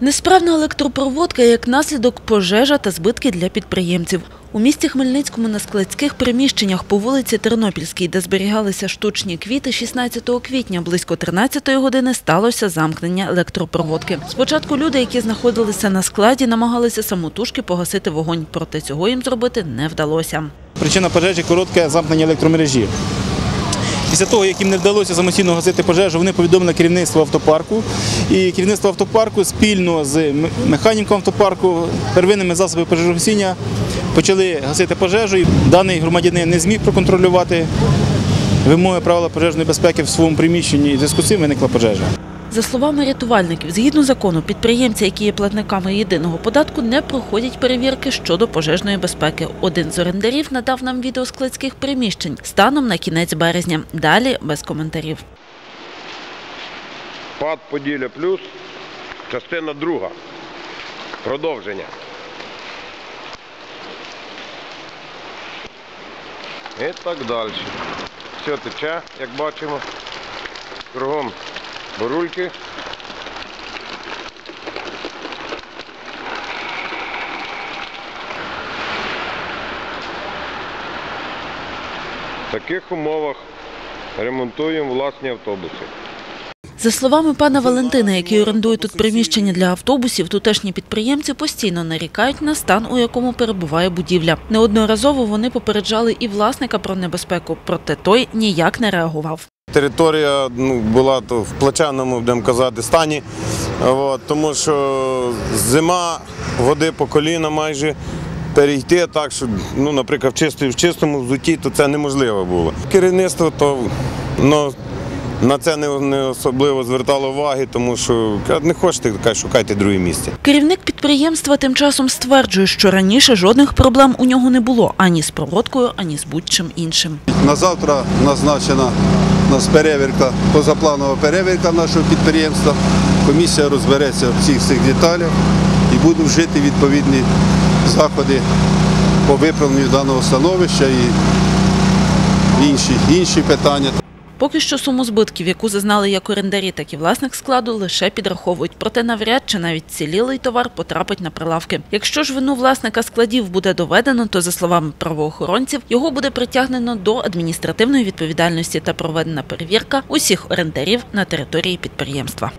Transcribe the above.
Несправна електропроводка як наслідок пожежа та збитки для підприємців. У місті Хмельницькому на складських приміщеннях по вулиці Тернопільській, де зберігалися штучні квіти, 16 квітня близько 13 години сталося замкнення електропроводки. Спочатку люди, які знаходилися на складі, намагалися самотужки погасити вогонь, проте цього їм зробити не вдалося. Причина пожежі коротке замкнення електромережі. Після того, як їм не вдалося самостійно гасити пожежу, вони повідомили керівництво автопарку. І керівництво автопарку спільно з механіком автопарку, первинними засобами пожежогасіння почали гасити пожежу. І Даний громадянин не зміг проконтролювати вимоги правила пожежної безпеки в своєму приміщенні. І зв'язку з цим виникла пожежа. За словами рятувальників, згідно закону, підприємці, які є платниками єдиного податку, не проходять перевірки щодо пожежної безпеки. Один з орендарів надав нам відео складських приміщень станом на кінець березня. Далі без коментарів. ПАД Поділля плюс, частина друга. Продовження. І так далі. Все тече, як бачимо. Кругом бурульки. В таких умовах ремонтуємо власні автобуси. За словами пана Валентина, який орендує тут приміщення для автобусів, тутешні підприємці постійно нарікають на стан, у якому перебуває будівля. Неодноразово вони попереджали і власника про небезпеку, проте той ніяк не реагував. Територія ну, була то в плачевному, будемо казати, стані, От, тому що зима, води по коліна майже. Перейти так, що, ну, наприклад, в, чистому, в чистому взуті, то це неможливо було. Керівництво то ну, на це не, особливо звертало уваги, тому що не хочете, шукайте друге місце. Керівник підприємства тим часом стверджує, що раніше жодних проблем у нього не було ані з проводкою, ані з будь-чим іншим. На завтра назначена у нас перевірка, позапланова перевірка нашого підприємства. Комісія розбереться в всіх цих деталях і буде вжити відповідні заходи по виправленню даного становища і інші, інші питання. Поки що суму збитків, яку зазнали як орендарі, так і власник складу, лише підраховують. Проте навряд чи навіть цілілий товар потрапить на прилавки. Якщо ж вину власника складів буде доведено, то за словами правоохоронців, його буде притягнено до адміністративної відповідальності та проведена перевірка усіх орендарів на території підприємства.